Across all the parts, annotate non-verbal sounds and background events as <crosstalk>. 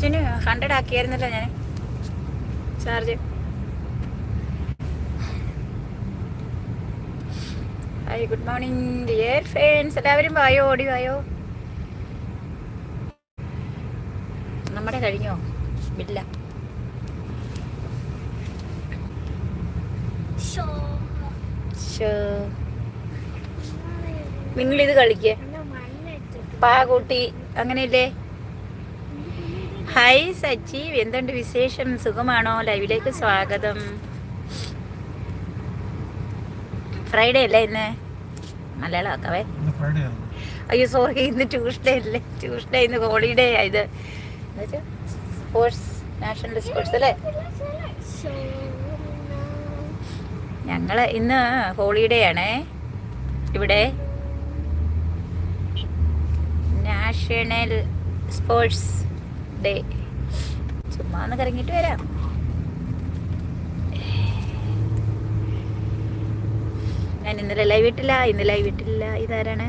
ചിന് hundred ആക്കിയായിരുന്നല്ലോ ഞാൻ charge hi good morning dear friends എല്ലാവരും വായോ? ഓടി വായോ? നമ്മുടെ കഴിഞ്ഞോ? ഇല്ല. നിങ്ങളിത് കളിക്കേ. പാകൂട്ടി അങ്ങനെയല്ലേ? ഹായ് സജീവ് എന്തുണ്ട് വിശേഷം? സുഖമാണോ? ലൈവിലേക്ക് സ്വാഗതം. ഫ്രൈഡേ അല്ലേ ഇന്ന്? മലയാളം ആക്കാവേ അയ്യോ സോറി ഇന്ന് ട്യൂസ്ഡേ അല്ലേ? ട്യൂസ്ഡേ ഇന്ന് ഹോളിഡേ ആയത് സ്പോർട്സ് നാഷണൽ സ്പോർട്സ് അല്ലേ? ഞങ്ങൾ ഇന്ന് ഹോളിഡേ ആണേ. ഇവിടെ നാഷണൽ സ്പോർട്സ് ഡേ ചുമ്മാ ഒന്ന് കറങ്ങിയിട്ട് വരാം. ഞാൻ ഇന്നലെ ലൈവ് ഇട്ടില്ല ഇന്ന് ലൈവ് ഇട്ടില്ല. ഇതാരാണ്?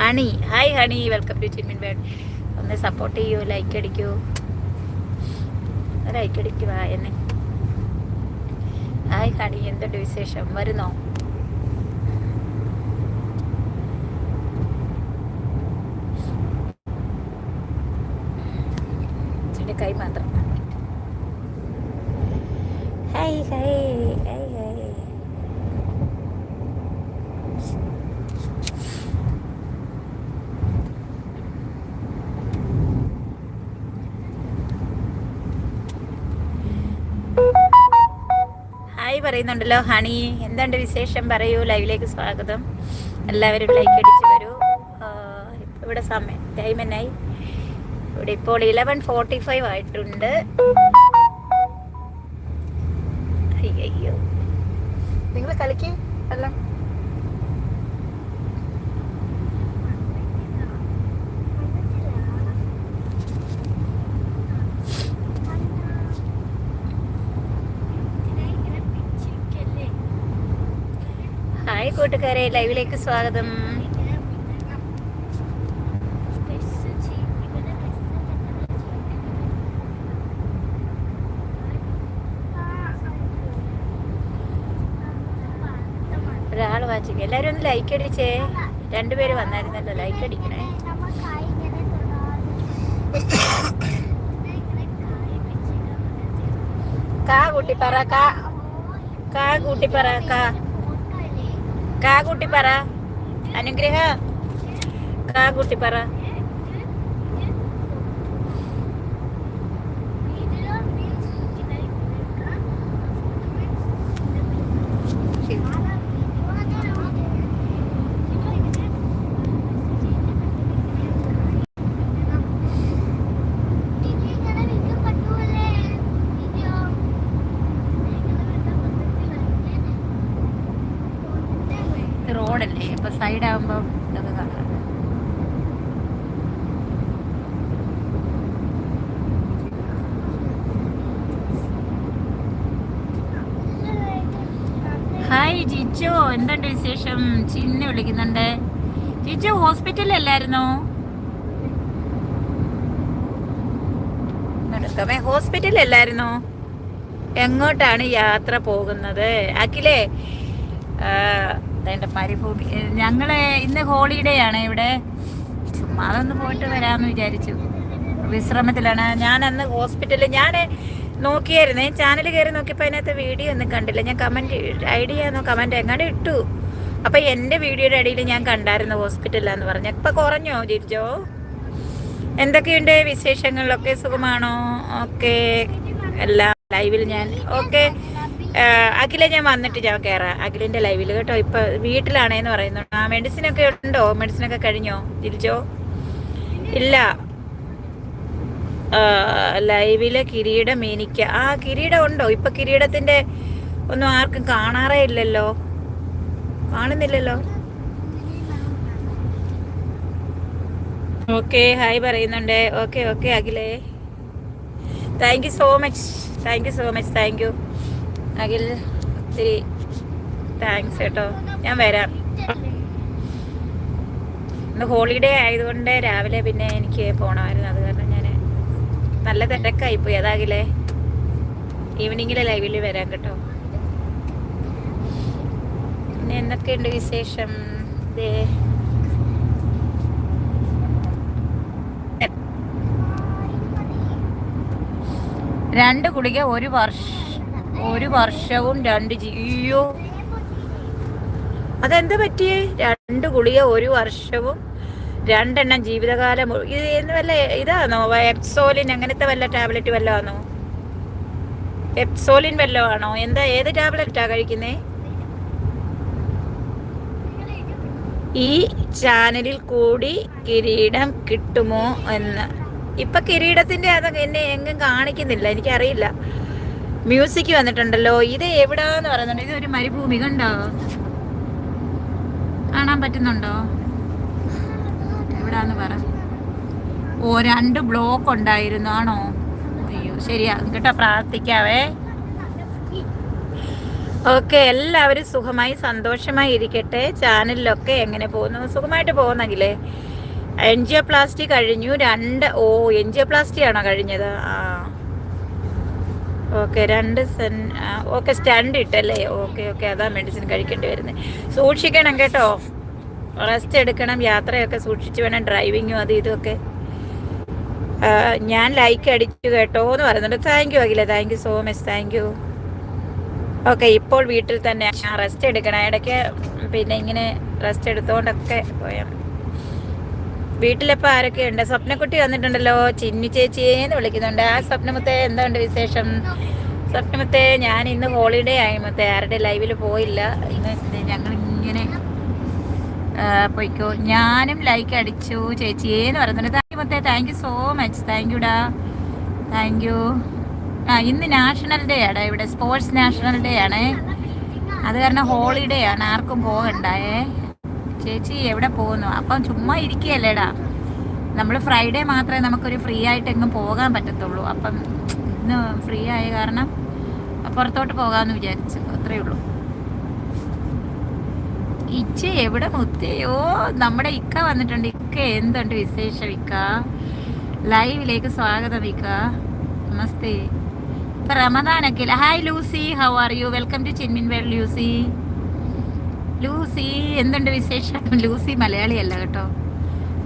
Honey. Hi Honey. Welcome to Chinmin bird ഒന്ന് സപ്പോർട്ട് ചെയ്യൂ ലൈക്ക് അടിക്കൂ. ലൈക്ക് അടിക്കുക എന്നെ. Hi Honey. എന്തുണ്ട് വിശേഷം? വരുന്നോ ഇച്ചിരി കൈ മാത്രം hi hi hi hi hi പറയുന്നുണ്ടല്ലോ ഹണി എന്തുണ്ട് വിശേഷം? പറയൂ ലൈവിലേക്ക് സ്വാഗതം. എല്ലാവരും ലൈക്ക് അടിച്ച് വരൂ. ഇവിടെ സമയം ടൈം എന്നായി ഇവിടെ ഇപ്പോൾ ഇലവൻ ഫോർട്ടി ഫൈവ് ആയിട്ടുണ്ട് അയ്യോ നിങ്ങൾ കളിക്ക് അല്ല ഹായ് കൂട്ടുകാരെ ലൈവിലേക്ക് സ്വാഗതം. ഒരാൾ വാച്ചിക്ക്. എല്ലാവരും ഒന്ന് ലൈക്ക് അടിച്ചേ. രണ്ടുപേര് വന്നായിരുന്നല്ലോ ലൈക്ക് അടിക്കണേ. കാ കൂട്ടിപ്പറ പറ കാ. കാ കൂട്ടിപ്പറ പറ കാ. കാ പറ. അനുഗ്രഹ. കാ പറ. റോഡല്ലേ? ഇപ്പൊ സൈഡ് ആകുമ്പോ ഇതൊക്കെ കാണാം. ഹായ് ജിജു. എന്തുണ്ട് വിശേഷം? ചിന്ന വിളിക്കുന്നുണ്ട്. ജിജു ഹോസ്പിറ്റലിലല്ലായിരുന്നോ? നടക്കാമേ ഹോസ്പിറ്റലിലല്ലായിരുന്നോ? എങ്ങോട്ടാണ് യാത്ര പോകുന്നത്? അഖിലേ എന്റെ പരിഭൂമി ഞങ്ങളെ ഇന്ന് ഹോളിഡേ ആണ് ഇവിടെ. ചുമ്മാ പോയിട്ട് വരാമെന്ന് വിചാരിച്ചു. വിശ്രമത്തിലാണ്. ഞാൻ അന്ന് ഹോസ്പിറ്റലിൽ ഞാൻ നോക്കിയായിരുന്നേ. ചാനൽ കയറി നോക്കിയപ്പോൾ അതിനകത്ത് വീഡിയോ ഒന്നും കണ്ടില്ല. ഞാൻ കമന്റ് ഐഡിയ കമന്റ് എങ്ങാണ്ട് ഇട്ടു. അപ്പം എന്റെ വീഡിയോയുടെ അടിയിൽ ഞാൻ കണ്ടായിരുന്നു ഹോസ്പിറ്റലിലാന്ന് പറഞ്ഞു. ഇപ്പം കുറഞ്ഞോ ചിരിച്ചോ എന്തൊക്കെയുണ്ട് വിശേഷങ്ങളിലൊക്കെ? സുഖമാണോ? ഓക്കെ. എല്ലാം ലൈവിൽ ഞാൻ. ഓക്കെ. അഖില ഞാൻ വന്നിട്ട് ഞാൻ കയറാം അഖിലിന്റെ ലൈവിൽ കേട്ടോ. ഇപ്പൊ വീട്ടിലാണേന്ന് പറയുന്നു. ആ മെഡിസിൻ ഒക്കെ ഉണ്ടോ? മെഡിസിൻ ഒക്കെ കഴിഞ്ഞോ? തിരിച്ചോ? ഇല്ല. ലൈവിൽ കിരീടം എനിക്ക്. ആ കിരീടം ഉണ്ടോ? ഇപ്പൊ കിരീടത്തിന്റെ ഒന്നും ആർക്കും കാണാറേ ഇല്ലല്ലോ. കാണുന്നില്ലല്ലോ. ഓക്കെ ഹായ് പറയുന്നുണ്ട്. Okay okay അഖിലേ. Thank you so much thank you so much thank you Akhil ഒത്തിരി താങ്ക്സ് കേട്ടോ. ഞാൻ വരാം. ഇന്ന് ഹോളിഡേ ആയതുകൊണ്ട് രാവിലെ പിന്നെ എനിക്ക് പോകണമായിരുന്നു അത് കാരണം ഞാൻ നല്ല തിരക്കായി പോയി. അതാകില്ലേ ഈവനിങ്ങിലെ ലൈവിൽ വരാം കേട്ടോ. പിന്നെ എന്തൊക്കെയുണ്ട് വിശേഷം? ദേ. രണ്ട് കുടിക ഒരു വർഷ ഒരു വർഷവും രണ്ട് അയ്യോ. അതെന്താ പറ്റിയേ? രണ്ട് ഗുളിക ഒരു വർഷവും രണ്ടെണ്ണം ജീവിതകാലം ഇത് എന്ന് വല്ല ഇതാണോ എപ്സോലിൻ അങ്ങനത്തെ വല്ല ടാബ്ലറ്റ് വല്ല ആണോ എപ്സോലിൻ വല്ലതാണോ എന്താ ഏത് ടാബ്ലറ്റാ കഴിക്കുന്നേ? ഈ ചാനലിൽ കൂടി കിരീടം കിട്ടുമോ എന്ന്. ഇപ്പൊ കിരീടത്തിന്റെ അത് എന്നെ എങ്ങും കാണിക്കുന്നില്ല. എനിക്കറിയില്ല. മ്യൂസിക് വന്നിട്ടുണ്ടല്ലോ. ഇത് എവിടാന്ന് പറയുന്നുണ്ട്. ഇത് ഒരു മരുഭൂമി കണ്ടോ? കാണാൻ പറ്റുന്നുണ്ടോ? എവിടാന്ന് പറ. ഓ രണ്ട് ബ്ലോക്ക് ഉണ്ടായിരുന്നു. ആണോ? അയ്യോ ശരിയാ. കേട്ടോ പ്രാർത്ഥിക്കാവേ. ഓക്കെ എല്ലാവരും സുഖമായി സന്തോഷമായി ഇരിക്കട്ടെ. ചാനലിലൊക്കെ എങ്ങനെ പോകുന്നു? സുഖമായിട്ട് പോകുന്നെങ്കിലേ. എൻജിയോപ്ലാസ്റ്റി കഴിഞ്ഞു. രണ്ട് ഓ എൻജിയോപ്ലാസ്റ്റി ആണോ കഴിഞ്ഞത്? ആ ഓക്കെ രണ്ട് സെൻ ഓക്കെ സ്റ്റാൻഡ് ഇട്ടല്ലേ? ഓക്കെ ഓക്കെ അതാ മെഡിസിൻ കഴിക്കേണ്ടി വരുന്നത് സൂക്ഷിക്കണം കേട്ടോ. റെസ്റ്റ് എടുക്കണം യാത്രയൊക്കെ സൂക്ഷിച്ച് വേണം ഡ്രൈവിങ്ങും അത് ഇതുമൊക്കെ ഞാൻ ലൈക്ക് അടിച്ചു കേട്ടോ എന്ന് പറയുന്നുണ്ട്. Thank you Akhila. Thank you so much thank you okay ഇപ്പോൾ വീട്ടിൽ തന്നെ റെസ്റ്റ് എടുക്കണം. ഇടയ്ക്ക് പിന്നെ ഇങ്ങനെ റെസ്റ്റ് എടുത്തുകൊണ്ടൊക്കെ പോയാൽ. വീട്ടിലിപ്പോൾ ആരൊക്കെയുണ്ട്? സ്വപ്നക്കുട്ടി വന്നിട്ടുണ്ടല്ലോ. ചിന്നു ചേച്ചിയെന്ന് വിളിക്കുന്നുണ്ട്. ആ സ്വപ്നമുത്തെ എന്തുണ്ട് വിശേഷം? സ്വപ്നമുത്തെ ഞാൻ ഇന്ന് ഹോളിഡേ ആയി മത്തെ. ആരുടെ ലൈവിൽ പോയില്ല. ഇന്ന് ആ, പോയിക്കോ. ഞാനും ലൈക്ക് അടിച്ചു ചേച്ചിയേന്ന് പറയുന്നുണ്ട്. താങ്ക് യു മത്തെ. Thank you so much thank യുടാ thank you ആ ഇന്ന് നാഷണൽ ഡേ ആണ് ഇവിടെ സ്പോർട്സ് നാഷണൽ ഡേ ആണ്. അത് കാരണം ഹോളിഡേ ആണ്. ആർക്കും പോകണ്ടായേ. ചേച്ചി എവിടെ പോകുന്നു? അപ്പം ചുമ്മാ ഇരിക്കുകയല്ലേടാ. നമ്മൾ ഫ്രൈഡേ മാത്രമേ നമുക്കൊരു ഫ്രീ ആയിട്ട് എങ്ങും പോകാൻ പറ്റത്തുള്ളൂ. അപ്പം ഇന്ന് ഫ്രീ ആയ കാരണം പുറത്തോട്ട് പോകാമെന്ന് വിചാരിച്ചു. അത്രയേ ഉള്ളൂ. ഇച്ച എവിടെ മുത്തയോ നമ്മുടെ ഇക്ക വന്നിട്ടുണ്ട്. ഇക്ക എന്തുണ്ട് വിശേഷം ഇക്ക? ലൈവിലേക്ക് സ്വാഗതം ഇക്ക. നമസ്തേ. ഇപ്പൊ റമദാനൊക്കെ hi Lucy how are you welcome to Chinmin world Lucy Lucy എന്തുണ്ട് വിശേഷം? <laughs> ലൂസി മലയാളിയല്ല കേട്ടോ.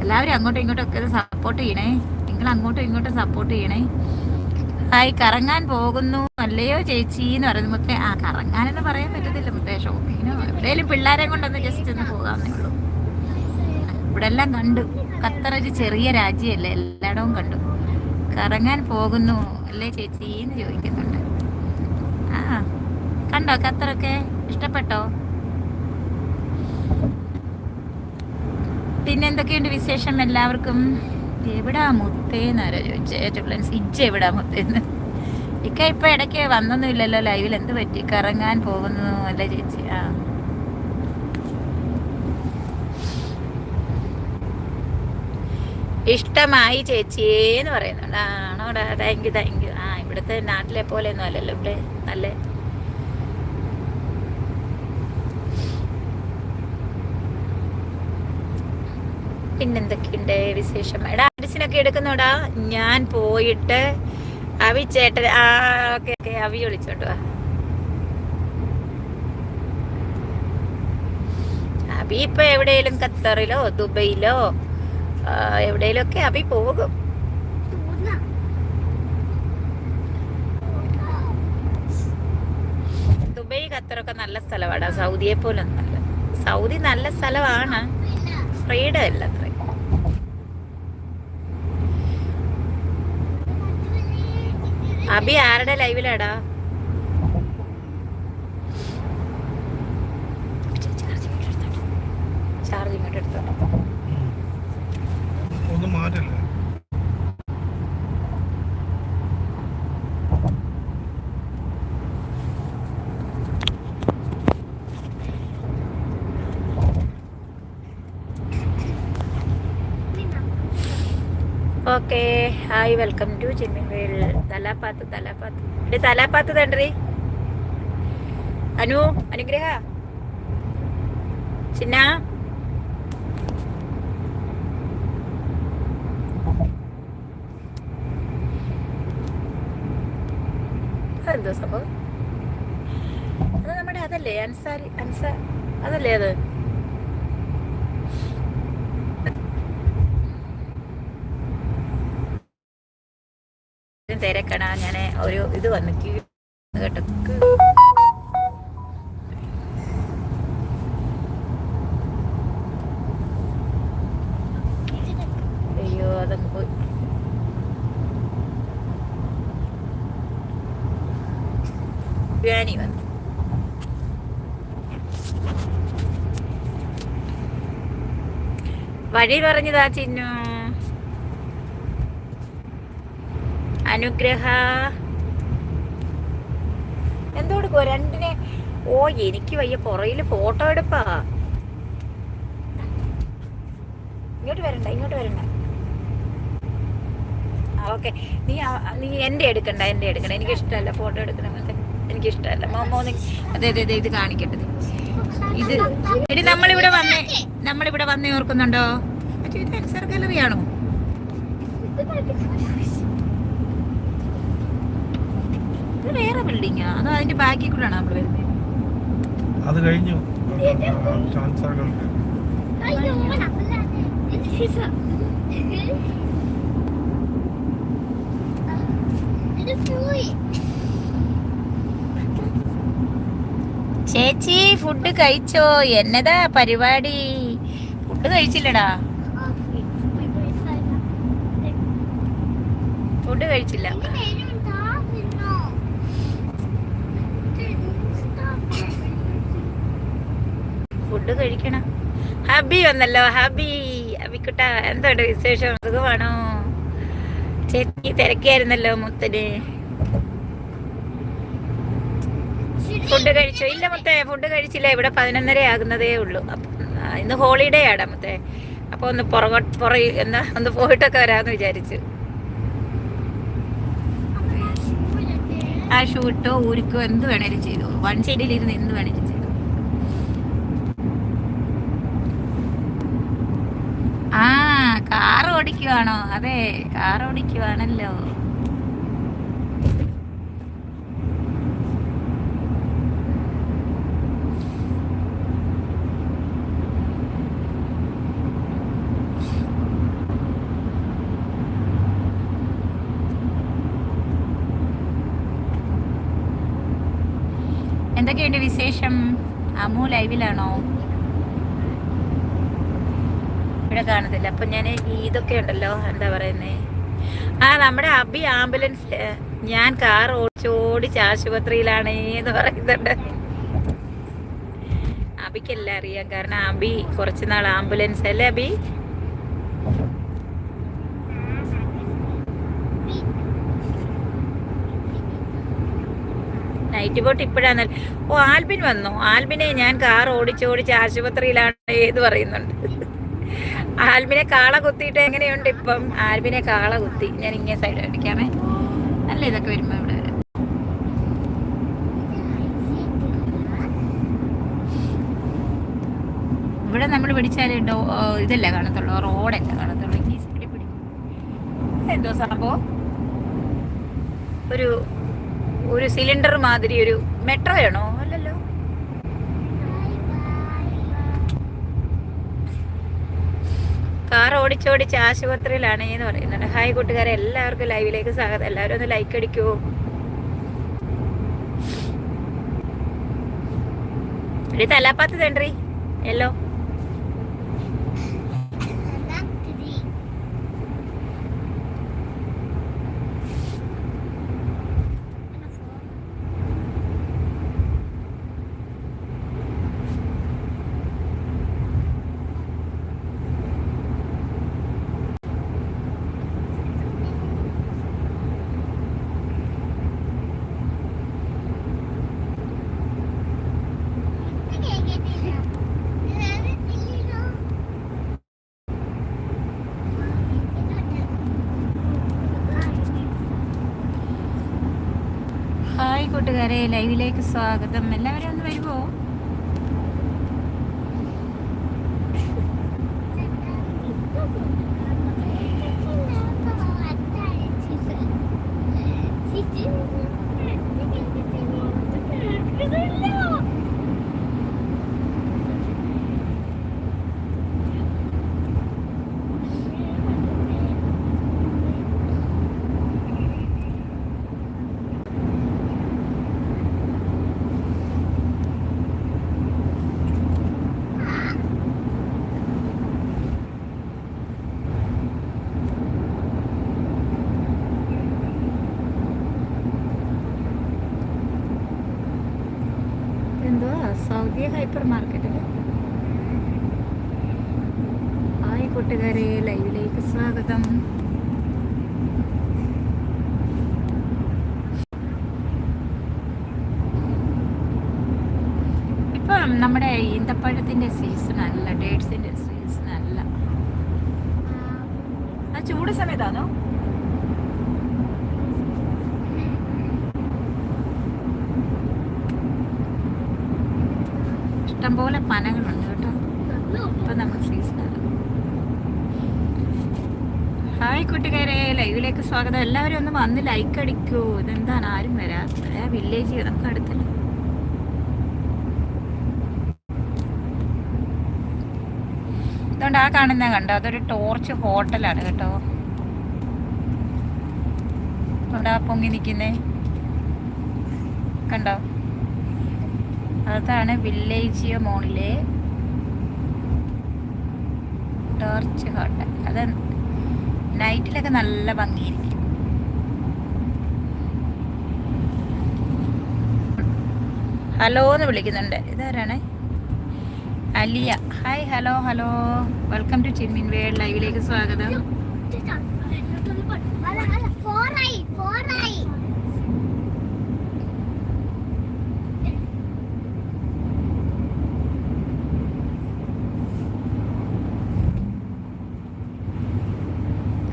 എല്ലാവരും അങ്ങോട്ടും ഇങ്ങോട്ടും ഒക്കെ സപ്പോർട്ട് ചെയ്യണേ. നിങ്ങൾ അങ്ങോട്ടും ഇങ്ങോട്ടും സപ്പോർട്ട് ചെയ്യണേ. ഹായ് കറങ്ങാൻ പോകുന്നു. അല്ലയോ ചേച്ചി എന്ന് പറയുന്നത് മുത്തേ ആ കറങ്ങാനെന്ന് പറയാൻ പറ്റത്തില്ല മുത്തേ. ഷോപ്പിങ്ങിനോ? എവിടെയെങ്കിലും പിള്ളേരെ കൊണ്ടൊന്ന് ജസ്റ്റ് ഒന്ന് പോകാമെന്നേ ഉള്ളൂ. ഇവിടെ എല്ലാം കണ്ടു. ഖത്തർ ഒരു ചെറിയ രാജ്യമല്ലേ എല്ലായിടവും കണ്ടു. കറങ്ങാൻ പോകുന്നു. അല്ലേ ചേച്ചി എന്ന് ചോദിക്കുന്നുണ്ട്. ആ കണ്ടോ ഖത്തറൊക്കെ? ഇഷ്ടപ്പെട്ടോ? പിന്നെ എന്തൊക്കെയുണ്ട് വിശേഷം എല്ലാവർക്കും? എവിടാ മുത്തേന്ന് ആരോ ചോദിച്ചേ? ഇജ്ജ എവിടാ മുത്തേന്ന് ഇക്ക ഇപ്പൊ ഇടയ്ക്ക് വന്നൊന്നുമില്ലല്ലോ ലൈവിൽ. എന്ത് പറ്റി? കറങ്ങാൻ പോകുന്നു അല്ലേ ചേച്ചി? ആ. ഇഷ്ടമായി ചേച്ചിയേന്ന് പറയുന്നുണ്ട്. ആണോടാ? താങ്ക് യു താങ്ക് യു ആ ഇവിടുത്തെ നാട്ടിലെ പോലെ ഒന്നും അല്ലല്ലോ ഇവിടെ. നല്ല പിന്നെന്തൊക്കെയുണ്ട് വിശേഷം? എടാ മെഡിസിനൊക്കെ എടുക്കുന്നോടാ. ഞാൻ പോയിട്ട് അവി ചേട്ടൻ ആ ഓക്കെ ഓക്കെ അവി വിളിച്ചോണ്ട് വാ. അബി ഇപ്പൊ എവിടെയെങ്കിലും ഖത്തറിലോ ദുബൈയിലോ എവിടെയെങ്കിലും ഒക്കെ അബി പോകും. ദുബൈ ഖത്തറൊക്കെ നല്ല സ്ഥലമാണ് സൗദിയെ പോലെ സൗദി നല്ല സ്ഥലമാണ് ഫ്രീഡം അല്ല അത്ര അബി ആരുടെ ലൈവിലാടാ? ചാർജ് ഇങ്ങോട്ട് എടുത്തോ. ഒന്നും മാറ്റല്ലേ? Okay hi welcome to Chinmin world തലാപ്പാത്ത് തലാപ്പാത്ത്. ഇത് തലാപ്പാത്ത് തണ്ടറി അനു അനുഗ്രഹ. ചിന്ന. എന്തോ സംഭവം? അത് നമ്മുടെ അതല്ലേ അൻസാരി അൻസാ അതല്ലേ അത്? തിരക്കണ ഞാൻ ഒരു ഇത് വന്ന് കേട്ടോ. അയ്യോ അതങ്ങ് പോയി. ബിരിയാണി വന്നു. വഴി പറഞ്ഞതാ ചിന്നു. അനുഗ്രഹ. എന്തോടുക്കോ രണ്ടിനെ. ഓ എനിക്ക് വയ്യ. പുറയിൽ ഫോട്ടോ എടുപ്പാ. ഇങ്ങോട്ട് വരണ്ട ഇങ്ങോട്ട് വരണ്ട. ഓക്കെ. നീ നീ എന്റെ എടുക്കണ്ട എന്റെ എടുക്കണ്ട. എനിക്ക് ഇഷ്ടമല്ല ഫോട്ടോ എടുക്കണം എനിക്ക് ഇഷ്ടമല്ല മോമോ അതെ അതെ അതെ ഇത് കാണിക്കട്ടെ ഇത് എടി നമ്മളിവിടെ വന്നേ. നമ്മളിവിടെ വന്നേ ഓർക്കുന്നുണ്ടോ? മറ്റേ ഇത് വേറെ ബിൽഡിങ്ങാ അത് അതിന്റെ ബാക്കിൽ കൂടെയാണോ നമ്മൾ വരുന്നത് അത് കഴിഞ്ഞു. ചേച്ചി ഫുഡ് കഴിച്ചോ? എന്നതാ പരിപാടി? ഫുഡ് കഴിച്ചില്ലടാ. ഫുഡ് കഴിച്ചില്ല. ഫുഡ് കഴിക്കണം. ഹബി വന്നല്ലോ ഹബി. ഹബിക്കുട്ട എന്തുണ്ട് വിശേഷം? സുഖമാണോ? ചേച്ചി തിരക്കിയായിരുന്നല്ലോ മുത്തന്. ഫുഡ് കഴിച്ചോ? ഇല്ല മുത്തേ ഫുഡ് കഴിച്ചില്ല. ഇവിടെ പതിനൊന്നര ആകുന്നതേ ഉള്ളൂ. അപ്പം ഇന്ന് ഹോളിഡേ ആടാ മുത്തേ. അപ്പൊ ഒന്ന് പുറകോ പുറ എന്താ ഒന്ന് പോയിട്ടൊക്കെ വരാമെന്ന് വിചാരിച്ചു. ആ ഷൂട്ടോ ഊരിക്കോ? എന്ത് വേണേലും ചെയ്തു? വൺ സൈഡിൽ എന്ത് വേണേലും ചെയ്തു ആ കാർ ഓടിക്കുവാണോ? അതെ കാർ ഓടിക്കുവാണല്ലോ. എന്തൊക്കെയുണ്ട് വിശേഷം? അമു ലൈവിലാണോ ഇവിടെ കാണത്തില്ല അപ്പൊ ഞാൻ ഇതൊക്കെ ഉണ്ടല്ലോ എന്താ പറയുന്നേ? ആ നമ്മുടെ അബി ആംബുലൻസ് ഞാൻ കാർ ഓടിച്ച് ഓടിച്ച് ആശുപത്രിയിലാണ് എന്ന് പറയുന്നുണ്ട്. അബിക്കെല്ലാം അറിയാം. കാരണം അബി കുറച്ച് നാൾ ആംബുലൻസ് അല്ലേ അബി? നൈറ്റ് ബോട്ട് ഇപ്പോഴാണ് ഓ ആൽബിൻ വന്നു. ആൽബിനെ ഞാൻ കാർ ഓടിച്ചോടിച്ച് ഓടിച്ച് ആശുപത്രിയിലാണ് ഏത് പറയുന്നുണ്ട്. ആൽബിനെ കാള കുത്തിയിട്ട് എങ്ങനെയുണ്ട് ഇപ്പം? ആൽബിനെ കാള കുത്തി. ഞാൻ ഇങ്ങനെ സൈഡ് അടിക്കാമേ നല്ല ഇതൊക്കെ വരുമ്പോ ഇവിടെ ഇവിടെ നമ്മൾ പിടിച്ചാൽ ഡോ ഇതല്ല കാണത്തുള്ളൂ റോഡല്ല കാണത്തുള്ളൂ. ഈ സൈഡിൽ പിടി എന്തോ സംഭവം? ഒരു ഒരു സിലിണ്ടർ മാതിരി ഒരു മെട്രോ ആണോ അല്ലല്ലോ കാർ ഓടിച്ചോടിച്ച് ആശുപത്രിയിലാണ് എന്ന് പറയുന്നുണ്ട്. ഹായ് കൂട്ടുകാരെ എല്ലാവർക്കും ലൈവിലേക്ക് സ്വാഗതം. എല്ലാവരും ഒന്ന് ലൈക്ക് അടിക്കൂ. ഒരു തലാപ്പാത്ത് തേണ്ടി യെല്ലോ ഹായ് കൂട്ടുകാരെ ലൈവിലേക്ക് സ്വാഗതം. എല്ലാവരും ഒന്ന് വരുമോ സൗദി <laughs> കൂട്ടുകാരെ ലൈവിലേക്ക് സ്വാഗതം. ഇപ്പം നമ്മുടെ ഈന്തപ്പഴത്തിന്റെ സീസൺ അല്ല ഡേറ്റ്സിന്റെ സീസൺ അല്ല ആ ചൂട് സമയത്താണോ ഇഷ്ടംപോലെ പനകളുണ്ട് കേട്ടോ ഇപ്പം നമ്മൾ സീസണല്ല ഹായ് കൂട്ടുകാരെ ലൈവിലേക്ക് സ്വാഗതം. എല്ലാവരും ഒന്ന് വന്ന് ലൈക്ക് അടിക്കൂ. ഇതെന്താണ്? ആരും വരാത്തത് ആ വില്ലേജ് നമുക്ക് അടുത്തല്ലേ? അതുകൊണ്ട് ആ കാണുന്ന കണ്ടോ? അതൊരു ടോർച്ച് ഹോട്ടലാണ് കേട്ടോ. അവിടെ പൊങ്ങി നിൽക്കുന്നേ കണ്ടോ? അതാണ് വില്ലേജ് മോളിലെ ടോർച്ച് ഹോട്ടൽ അത് നൈറ്റിലൊക്കെ നല്ല ഭംഗിയായിരിക്കും. ഹലോ എന്ന് വിളിക്കുന്നുണ്ട്. ഇതാരാണ്? Aliya. Hi hello hello. Welcome to Chinmin world ലൈവിലേക്ക് സ്വാഗതം അല്ല അല്ല ഫോറായി ഫോറായി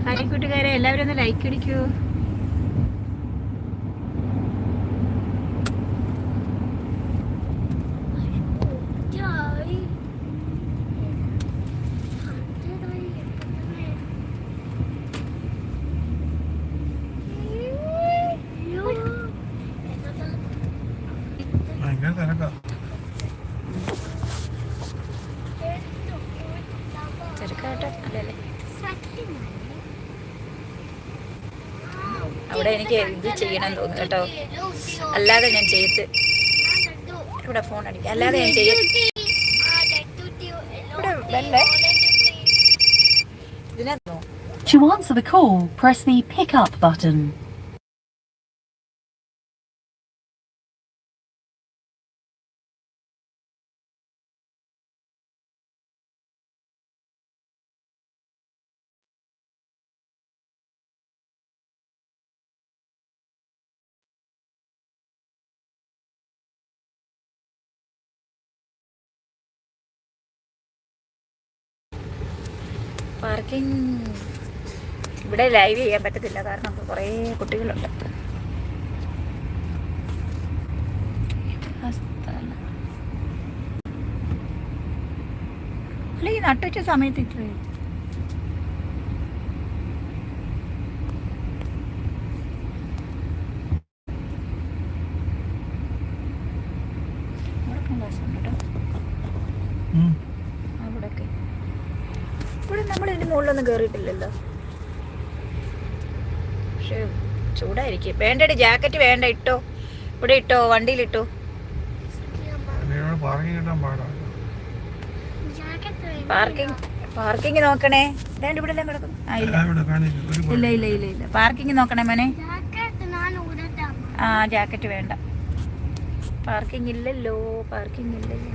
ഹായ് കൂട്ടുകാരെ എല്ലാവരും ഒന്ന് ലൈക്ക് അടിക്കൂ. അവിടെ എനിക്ക് ഇത് ചെയ്യണം തോന്നുന്നു കേട്ടോ. അല്ലാതെ ഞാൻ ചെയ്ത് ഇവിടെ ഫോൺ അടിക്കാം. അല്ലാതെ ഞാൻ ചെയ്യ ഇവിടെ വെല്ലേ ഇതിനകത്തോ To answer the call, press the pick up button. Parking ഇവിടെ ലൈവ് ചെയ്യാൻ പറ്റത്തില്ല. കാരണം കുറേ കുട്ടികളുണ്ട്. അല്ല ഈ നട്ടുച്ച സമയത്ത് ഇത്രയും ഇവിടെ ക്ലാസ് ഉണ്ട് കേട്ടോ ഉം. അവിടെയൊക്കെ ഇവിടെ നമ്മൾ ഇതിന് മുകളിലൊന്നും കയറിയിട്ടില്ലല്ലോ പക്ഷേ ചൂടായിരിക്കും. വേണ്ടടി ജാക്കറ്റ് വേണ്ട ഇട്ടോ. ഇവിടെ ഇട്ടോ വണ്ടിയിലിട്ടോ ഇട്ടോ. പാർക്കിംഗ് പാർക്കിംഗ് പാർക്കിംഗ് നോക്കണേ. ഇതാണ്ട് ഇവിടെ എല്ലാം കിടക്കും ആ ഇല്ല. ഇല്ല ഇല്ല ഇല്ല പാർക്കിംഗ് നോക്കണേ മോനെ. ആ ജാക്കറ്റ് വേണ്ട. പാർക്കിംഗ് ഇല്ലല്ലോ പാർക്കിംഗ് ഇല്ലല്ലോ.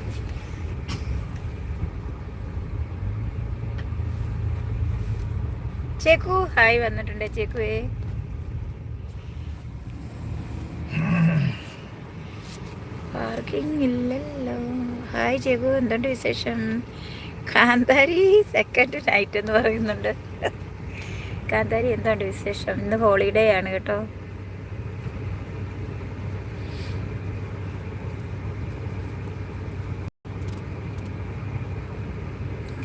ചേക്കു ഹായ് വന്നിട്ടുണ്ട് ചേക്കുവേ. പാർക്കിംഗ് ഇല്ലല്ലോ. ഹായ് ചേക്കു എന്തുണ്ട് വിശേഷം? കാന്താരി സെക്കൻഡ് നൈറ്റ് എന്ന് പറയുന്നുണ്ട്. കാന്താരി എന്തുണ്ട് വിശേഷം? ഇന്ന് ഹോളിഡേ ആണ് കേട്ടോ.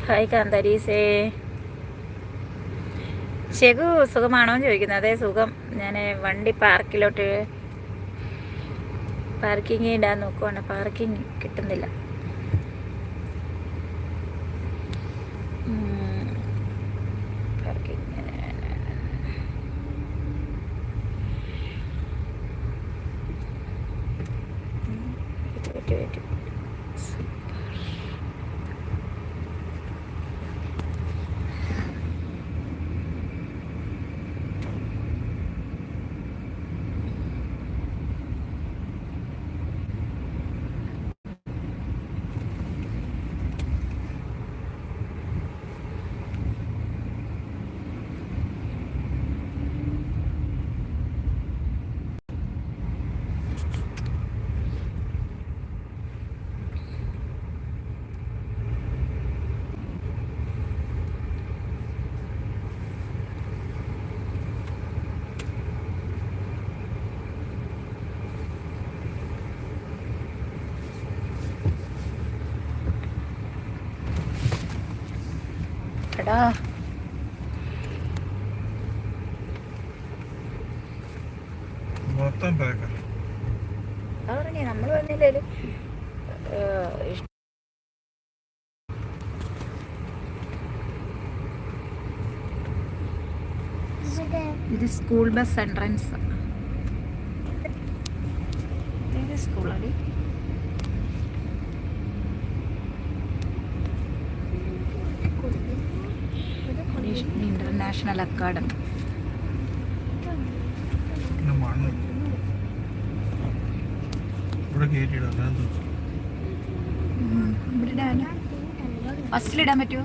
ഹായ് കാന്താരീസേ ശകു സുഖമാണോ എന്ന് ചോദിക്കുന്നത് അതെ സുഖം. ഞാൻ വണ്ടി പാർക്കിലോട്ട് പാർക്കിംഗ് ഇടാൻ നോക്കുവാണ്. പാർക്കിംഗ് കിട്ടുന്നില്ല. എടാ മൊത്തം പാക്കാ. അതറിഞ്ഞേ നമ്മൾ വന്നില്ലേലും ഇവിടെ ഇത് സ്കൂൾ ബസ് എൻട്രൻസ്. സ്കൂളാണ് സ്കൂളാടി? ഇന്റർനാഷണൽ അക്കാഡമി ഫസ്റ്റിൽ ഇടാൻ. പറ്റുമോ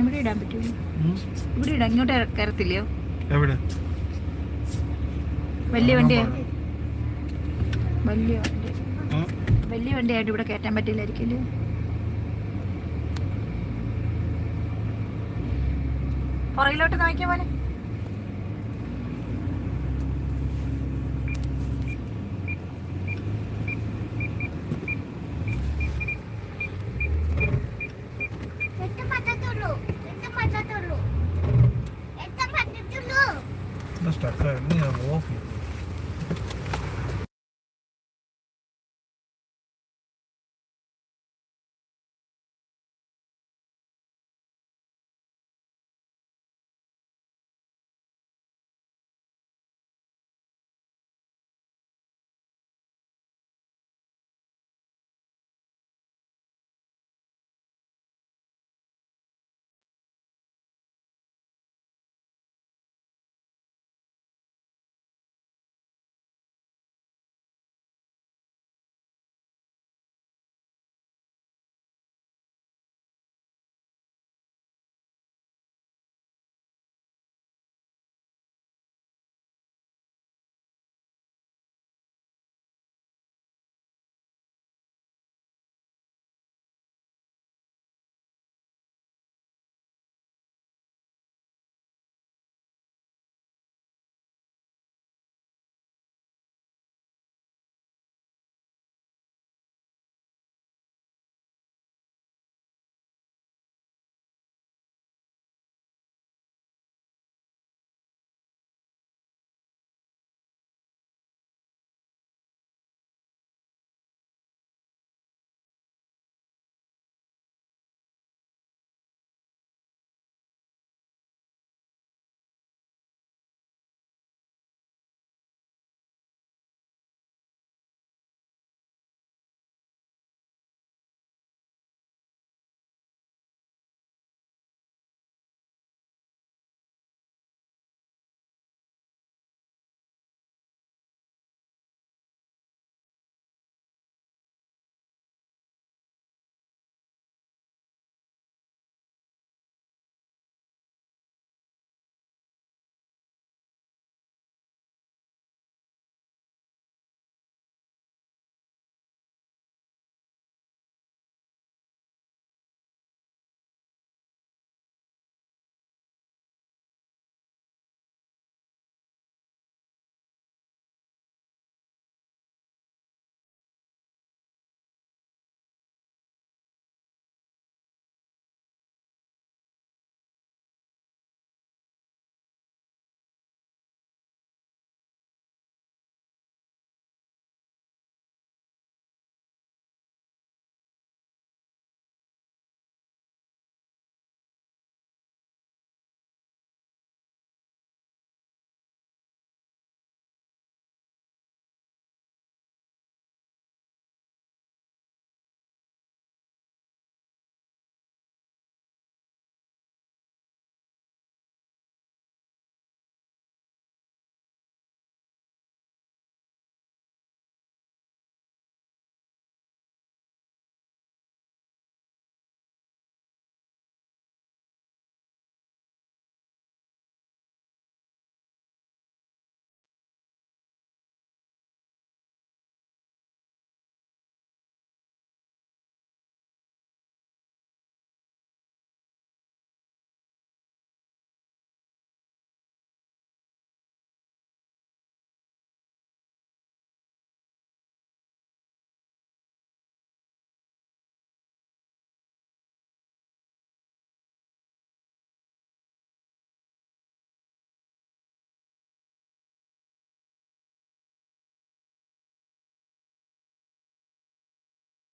ഇവിടെ ഇടാൻ പറ്റുമോ? ഇവിടെ ഇടാം ഇങ്ങോട്ട് കയറത്തില്ലയോ? വലിയ വണ്ടിയാ? വലിയ വണ്ടി. വലിയ വണ്ടിയായിട്ട് ഇവിടെ കയറ്റാൻ പറ്റില്ലായിരിക്കില്ലേ പുറകിലോട്ട് നോക്കിയ പോലെ